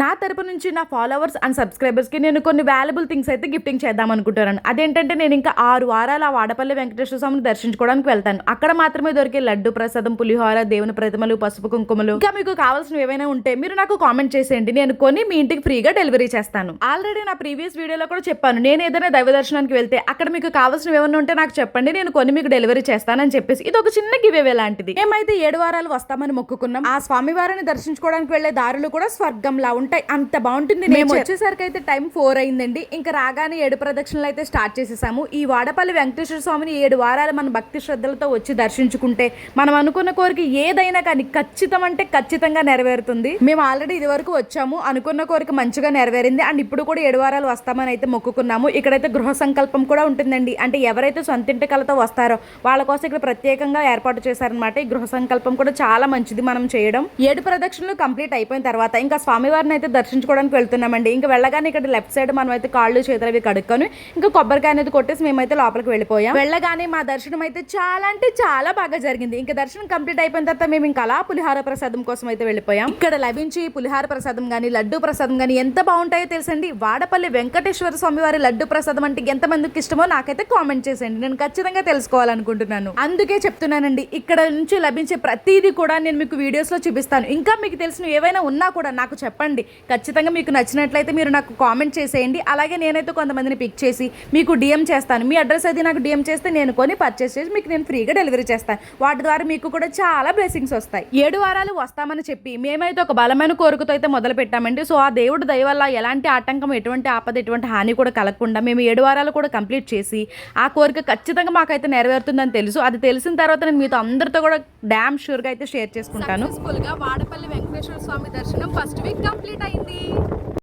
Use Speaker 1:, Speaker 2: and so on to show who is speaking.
Speaker 1: నా తరపు నుంచి నా ఫాలోవర్స్ అండ్ సబ్స్క్రైబర్స్కి నేను కొన్ని వాల్యుబుల్ థింగ్స్ అయితే గిఫ్టింగ్ చేద్దాం అనుకుంటున్నాను. అదేంటంటే నేను ఇంకా ఆరు వారాలు ఆ వాడపల్లి వెంకటేశ్వర స్వామిని దర్శించుకోవడానికి వెళ్తాను. అక్కడ మాత్రమే దొరికే లడ్డు ప్రసాదం పులిహోర దేవుని ప్రతిమలు పసుపు కుంకుమలు. ఇంకా మీకు కావాల్సినవి ఏవైనా ఉంటే మీరు నాకు కామెంట్ చేసేయండి. నేను కొని మీ ఇంటికి ఫ్రీగా డెలివరీ చేస్తాను. ఆల్రెడీ నా ప్రీవియస్ వీడియోలో కూడా చెప్పాను. నేను ఏదైనా దైవ దర్శనానికి వెళ్తే అక్కడ మీకు కావాల్సినవి ఏమైనా ఉంటే నాకు చెప్పండి. నేను కొని మీకు డెలివరీ చేస్తానని చెప్పేసి ఇది ఒక చిన్న గివేవే లాంటిది. మేమైతే ఏడు వారాలు వస్తామని మొక్కుకున్నాం. ఆ స్వామి వారిని దర్శించుకోవడానికి వెళ్ళే దారులు కూడా స్వర్గంలా ఉంటాయి అంత బాగుంటుంది. మేము వచ్చేసరికి అయితే టైం ఫోర్ అయిందండి. ఇంకా రాగానే ఏడు ప్రదక్షిణలు అయితే స్టార్ట్ చేసేసాము. ఈ వాడపల్లి వెంకటేశ్వర స్వామిని ఏడు వారాలు మన భక్తి శ్రద్ధలతో వచ్చి దర్శించుకుంటే మనం అనుకున్న కోరిక ఏదైనా కానీ ఖచ్చితం అంటే ఖచ్చితంగా నెరవేరుతుంది. మేము ఆల్రెడీ ఇది వరకు వచ్చాము. అనుకున్న కోరిక మంచిగా నెరవేరింది. అండ్ ఇప్పుడు కూడా ఏడు వారాలు వస్తామని అయితే మొక్కుకున్నాము. ఇక్కడైతే గృహ సంకల్పం కూడా ఉంటుందండి. అంటే ఎవరైతే సొంతింటి కలతో వస్తారో వాళ్ళ కోసం ఇక్కడ ప్రత్యేకంగా ఏర్పాటు చేశారనమాట ఈ గృహ సంకల్పం కూడా చాలా మంచిది మనం చేయడం. ఏడు ప్రదక్షిణలు కంప్లీట్ అయిపోయిన తర్వాత ఇంకా స్వామివారిని అయితే దర్శించుకోవడానికి వెళ్తున్నామండి. ఇంకా వెళ్ళగానే ఇక్కడ లెఫ్ట్ సైడ్ మనం అయితే కాళ్ళు చేతులు అవి కడుక్కొని ఇంకా కొబ్బరికాయ అనేది కొట్టేసి మేమైతే లోపలికి వెళ్ళిపోయాం. వెళ్ళగానే మా దర్శనం అయితే చాలా అంటే చాలా బాగా జరిగింది. ఇంకా దర్శనం కంప్లీట్ అయిపోయిన తర్వాత మేము ఇంకా అలా పులిహార ప్రసాదం కోసం అయితే వెళ్ళిపోయాం. ఇక్కడ లభించి పులిహార ప్రసాదం కానీ లడ్డు ప్రసాదం కానీ ఎంత బాగుంటాయో తెలుసండి. వాడపల్లి వెంకటేశ్వర స్వామి వారి లడ్డు ప్రసాదం అంటే ఎంత మందికి ఇష్టమో నాకైతే కామెంట్ చేసేయండి. నేను ఖచ్చితంగా తెలుసుకోవాలనుకుంటున్నాను. అందుకే చెప్తున్నానండి ఇక్కడ నుంచి లభించే ప్రతిదీ కూడా నేను మీకు వీడియోస్లో చూపిస్తాను. ఇంకా మీకు తెలిసిన ఏవైనా ఉన్నా కూడా నాకు చెప్పండి. ఖచ్చితంగా మీకు నచ్చినట్లయితే మీరు నాకు కామెంట్ చేసేయండి. అలాగే నేనైతే కొంతమందిని పిక్ చేసి మీకు డిఎం చేస్తాను. మీ అడ్రస్ అయితే నాకు డిఎం చేస్తే నేను కొని పర్చేస్ చేసి మీకు నేను ఫ్రీగా డెలివరీ చేస్తాను. వాటి ద్వారా మీకు కూడా చాలా బ్లెస్సింగ్స్ వస్తాయి. ఏడు వారాలు వస్తామని చెప్పి మేమైతే ఒక బలమైన కోరికతో అయితే మొదలు పెట్టామండి. సో ఆ దేవుడు దయ వల్ల ఎలాంటి ఆటంకం ఎటువంటి ఆపద ఎటువంటి హాని కూడా కలగకుండా మేము ఏడు వారాలు కూడా కంప్లీట్ చేసి ఆ కోరిక ఖచ్చితంగా మాకైతే నెరవేరుతుందని తెలుసు. అది తెలిసిన తర్వాత నేను మీతో అందరితో కూడా డ్యామ్ షూర్గా అయితే షేర్ చేసుకుంటాను.
Speaker 2: వాడపల్లి వెంకటేశ్వర స్వామి దర్శనం ఫస్ట్ వీక్ కంప్లీట్ అయింది.